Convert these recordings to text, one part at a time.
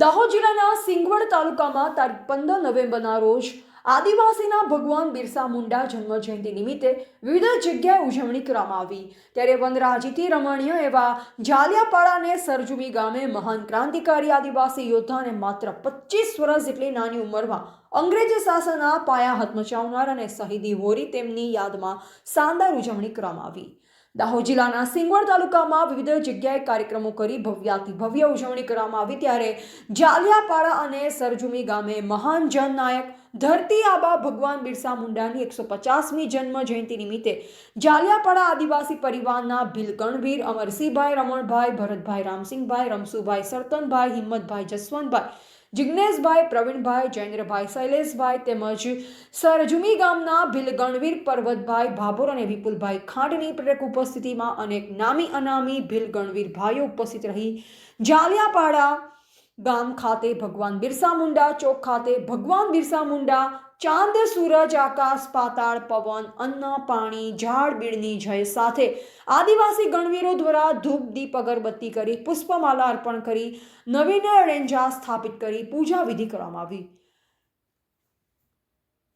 દાહોદ જિલ્લાના સિંગવડ તાલુકામાં તારીખ પંદર નવેમ્બરના રોજ આદિવાસીના ભગવાન બિરસા મુંડા જન્મ જયંતિ નિમિત્તે વિવિધ જગ્યાએ ઉજવણી કરવામાં આવી. ત્યારે વનરાજીથી રમણીય એવા જાલિયાપાડાને સરજુબી ગામે મહાન ક્રાંતિકારી આદિવાસી યોદ્ધાને માત્ર પચીસ વર્ષ જેટલી નાની ઉંમરમાં અંગ્રેજી શાસનના પાયા હતમચાવનાર અને શહીદી હોરી તેમની યાદમાં શાનદાર ઉજવણી કરવામાં આવી. દાહોદ જિલ્લાના સિંગવડ તાલુકામાં વિવિધ જગ્યાએ કાર્યક્રમો કરી ભવ્યાતિ ભવ્ય ઉજવણી કરવામાં આવી. ત્યારે જાલિયાપાડા અને સરજુમી ગામે મહાન જનનાયક ધરતી આબા ભગવાન બિરસા મુંડાની એકસો પચાસમી જન્મ જયંતિ નિમિત્તે જાલિયાપાડા આદિવાસી પરિવારના ભીલકણવીર, અમરસિંહભાઈ, રમણભાઈ, ભરતભાઈ, રામસિંહભાઈ, રમસુભાઈ, સરતનભાઈ, હિંમતભાઈ, જસવંતભાઈ જિજ્ઞેશભાઈ પ્રવીણભાઈ, જયેન્દ્રભાઈ, શૈલેષભાઈ તેમજ સરજુમી ગામના ભીલ ગણવીર પર્વતભાઈ ભાભોર અને વિપુલભાઈ ખાંડની પ્રેરક ઉપસ્થિતિમાં અનેક નામી અનામી ભીલ ગણવીર ભાઈઓ ઉપસ્થિત રહી. જાલિયાપાડા ગામ ખાતે ભગવાન બિરસા મુંડા ચોક ખાતે ભગવાન બિરસા મુંડા, ચાંદ, સૂરજ, આકાશ, પાતાળ, પવન, અન્ન, પાણી, ઝાડ, બીડની જય સાથે આદિવાસી ગણવીરો દ્વારા ધૂપ, દીપ, અગરબત્તી કરી પુષ્પમાલા અર્પણ કરી નવીન રેંજા સ્થાપિત કરી પૂજા વિધિ કરવામાં આવી.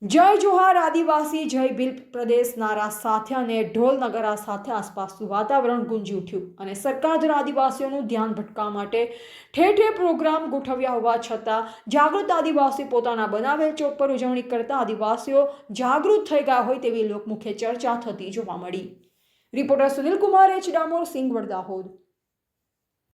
જય જોહાર, આદિવાસી, જય ભીલ પ્રદેશ નારા સાથે અને ઢોલ નગરા સાથે આસપાસનું વાતાવરણ ગુંજી ઉઠ્યું અને સરકાર દ્વારા આદિવાસીઓનું ધ્યાન ભટકાવવા માટે ઠેર ઠેર પ્રોગ્રામ ગોઠવ્યા હોવા છતાં જાગૃત આદિવાસી પોતાના બનાવેલ ચોક પર ઉજવણી કરતા આદિવાસીઓ જાગૃત થઈ ગયા હોય તેવી લોકમુખે ચર્ચા થતી જોવા મળી. રિપોર્ટર સુનિલ કુમાર એચ ડામોર, સિંહ વડદાહોદ.